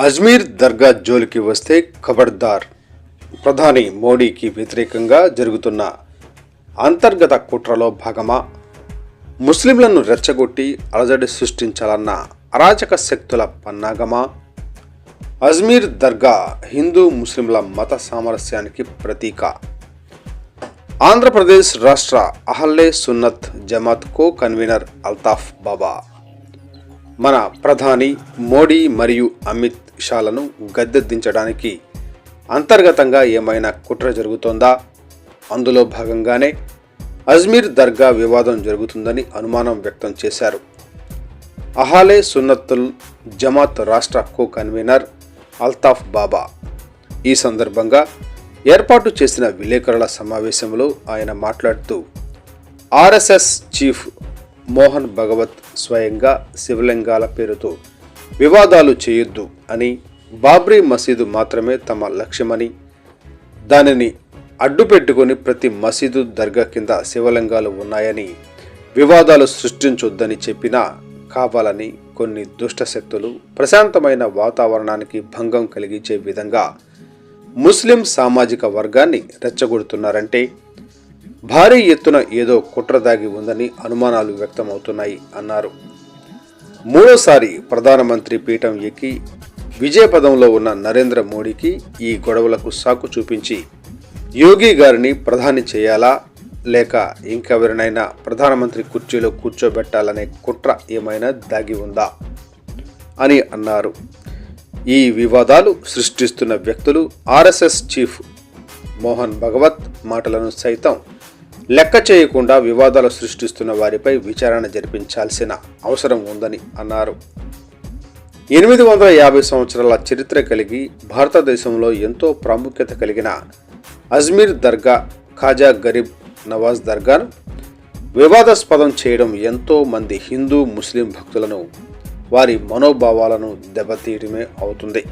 అజ్మీర్ దర్గా జోలికి వస్తే ఖబర్దార్. ప్రధాని మోడీకి వ్యతిరేకంగా జరుగుతున్న అంతర్గత కుట్రలో భాగమా? ముస్లింలను రెచ్చగొట్టి అలజడి సృష్టించాలన్న అరాచక శక్తుల పన్నాగమా? అజ్మీర్ దర్గా హిందూ ముస్లింల మత సామరస్యానికి ప్రతీక. ఆంధ్రప్రదేశ్ రాష్ట్ర అహల్లే సున్నత్ జమాత్ కో కన్వీనర్ అల్తాఫ్ బాబా మన ప్రధాని మోడీ మరియు అమిత్ షాలను గద్దెదించడానికి అంతర్గతంగా ఏమైనా కుట్ర జరుగుతోందా? అందులో భాగంగానే అజ్మీర్ దర్గా వివాదం జరుగుతుందని అనుమానం వ్యక్తం చేశారు. అహాలే సున్నత్తుల్ జమాత్ రాష్ట్ర కో కన్వీనర్ అల్తాఫ్ బాబా. ఈ సందర్భంగా ఏర్పాటు చేసిన విలేకరుల సమావేశంలో ఆయన మాట్లాడుతూ ఆర్ఎస్ఎస్ చీఫ్ మోహన్ భగవత్ స్వయంగా శివలింగాల పేరుతో వివాదాలు చేయొద్దు అని బాబ్రీ మసీదు మాత్రమే తమ లక్ష్యమని దానిని అడ్డుపెట్టుకొని ప్రతి మసీదు దర్గా కింద శివలింగాలు ఉన్నాయని వివాదాలు సృష్టించొద్దని చెప్పినా కావాలని కొన్ని దుష్ట శక్తులు ప్రశాంతమైన వాతావరణానికి భంగం కలిగించే విధంగా ముస్లిం సామాజిక వర్గాన్ని రెచ్చగొడుతున్నారంటే భారీ ఎత్తున ఏదో కుట్ర దాగి ఉందని అనుమానాలు వ్యక్తమవుతున్నాయి అన్నారు. మూడోసారి ప్రధానమంత్రి పీఠం ఎక్కి విజయపదంలో ఉన్న నరేంద్ర మోడీకి ఈ గొడవలకు సాకు చూపించి యోగి గారిని ప్రధాని చేయాలా? లేక ఇంకెవరినైనా ప్రధానమంత్రి కుర్చీలో కూర్చోబెట్టాలనే కుట్ర ఏమైనా దాగి ఉందా? అని అన్నారు. ఈ వివాదాలు సృష్టిస్తున్న వ్యక్తులు ఆర్ఎస్ఎస్ చీఫ్ మోహన్ భగవత్ మాటలను సైతం లెక్క చేయకుండా వివాదాలు సృష్టిస్తున్న వారిపై విచారణ జరిపించాల్సిన అవసరం ఉందని అన్నారు. ఎనిమిది వందల యాభై సంవత్సరాల చరిత్ర కలిగి భారతదేశంలో ఎంతో ప్రాముఖ్యత కలిగిన అజ్మీర్ దర్గా ఖాజా గరీబ్ నవాజ్ దర్గాను వివాదాస్పదం చేయడం ఎంతో మంది హిందూ ముస్లిం భక్తులను వారి మనోభావాలను దెబ్బతీయడమే అవుతుంది.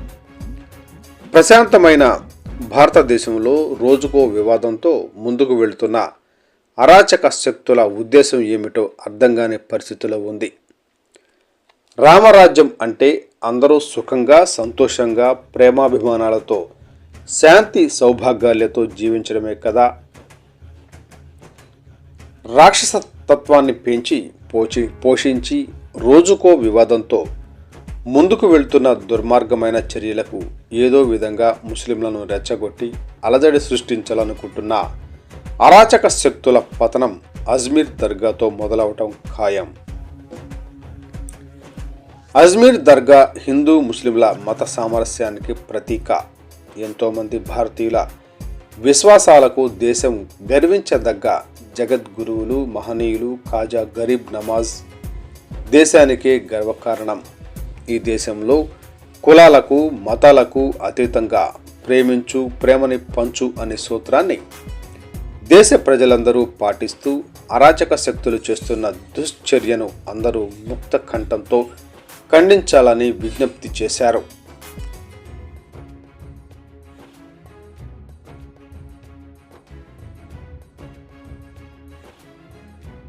ప్రశాంతమైన భారతదేశంలో రోజుకో వివాదంతో ముందుకు వెళుతున్న అరాచక శక్తుల ఉద్దేశం ఏమిటో అర్థం కాని పరిస్థితిలో ఉంది. రామరాజ్యం అంటే అందరూ సుఖంగా సంతోషంగా ప్రేమాభిమానాలతో శాంతి సౌభాగ్యాలతో జీవించడమే కదా. రాక్షస తత్వాన్ని పెంచి పోచి పోషించి రోజుకో వివాదంతో ముందుకు వెళ్తున్న దుర్మార్గమైన చర్యలకు ఏదో విధంగా ముస్లింలను రెచ్చగొట్టి అలజడి సృష్టించాలనుకుంటున్న అరాచక శక్తుల పతనం అజ్మీర్ దర్గాతో మొదలవటం ఖాయం. అజ్మీర్ దర్గా హిందూ ముస్లింల మత సామరస్యానికి ప్రతీక. ఎంతోమంది భారతీయుల విశ్వాసాలకు దేశం గర్వించదగ్గ జగద్గురువులు మహనీయులు ఖాజా గరీబ్ నమాజ్ దేశానికే గర్వకారణం. ఈ దేశంలో కులాలకు మతాలకు అతీతంగా ప్రేమించు ప్రేమని పంచు అనే సూత్రాన్ని దేశ ప్రజలందరూ పాటిస్తూ అరాచక శక్తులు చేస్తున్న దుశ్చర్యను అందరూ ముక్త కంఠంతో ఖండించాలని విజ్ఞప్తి చేశారు.